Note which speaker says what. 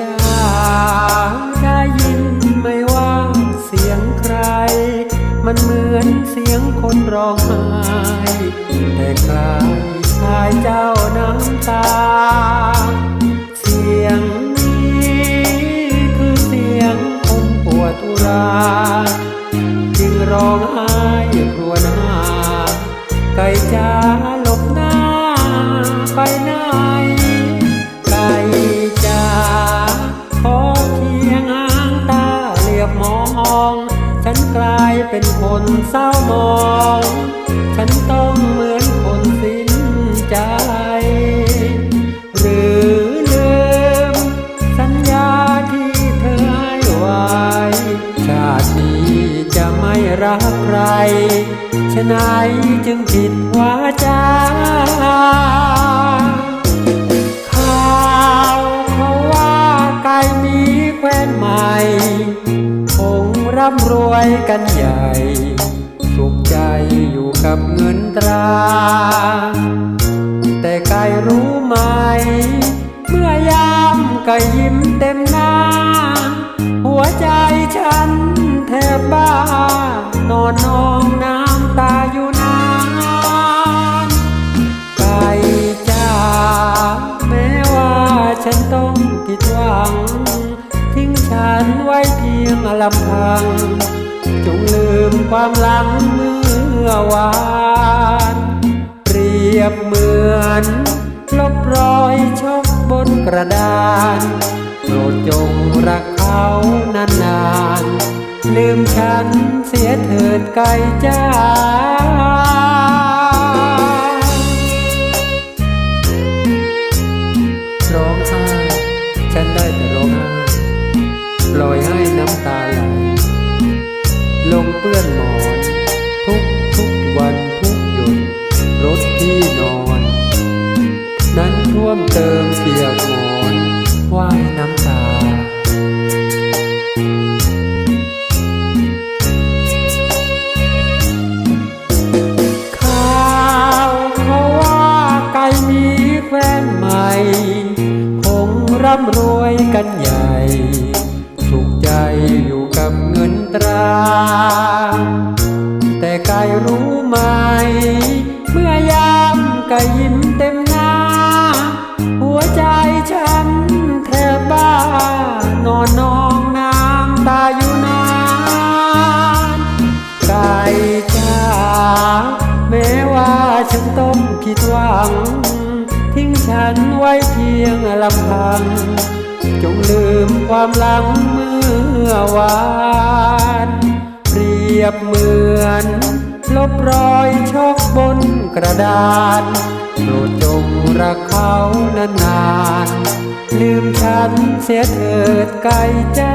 Speaker 1: จากได้ยินไม่ว่าเสียงใคร มันเหมือนเสียงคนร้องไห้แต่ใครชายเจ้าน้ำตา เสียงนี้คือเสียงคนปวดอุราจึงร้องไห้ครวญหาไกลจ้า คนเศร้ามอง ฉันต้องเหมือนคนสิ้นใจ หรือลืม สัญญาที่เธอให้ไว้ชาตินี้จะไม่รักใครฉะไหนจึงผิดวาจ กันใหญ่ สุขใจอยู่กับเงินตรา แต่ไก่รู้ไหม เมื่อยามก่ยิ้มเต็มหน้า หัวใจฉันแทบบ้า นอนนองน้ำตาอยู่นานไก่จ้าแม้ว่าฉันต้องผิดหวัง ทิ้งฉันไว้เพียงลำพัง ความหลังเมื่อวานเปรียบเหมือนลบรอยชกบนกระดานโปรดจงรักเขานานๆลืมฉันเสียเถิดไก่จ้าร้องไห้ฉันได้แต่ร้องไห้ปล่อยให้น้ำตา ลงเปื้อนหมอน ทุกทุกวันทุกหยดรถที่นอน นั้นท่วมเติมเปียกหมอนว่ายน้ำตาข่าวเขาว่าไก่มีแฟนใหม่ คงร่ำรวยกันใหญ่ ตรา แต่ไก่รู้ไหม เมื่อยามก่ยิ้มเต็มหน้า หัวใจฉันแทบบ้า นอนนองน้ำตาอยู่นานไก่จ้าแม้ว่าฉันต้องผิดหวัง ทิ้งฉันไว้เพียงลำพังจงลืมความหลังเมื่อวาน ยบเหมือน ลบรอยชกบนกระดานโปรดจงรักเขานานๆลืมฉันเสียเถิดไกลจ้า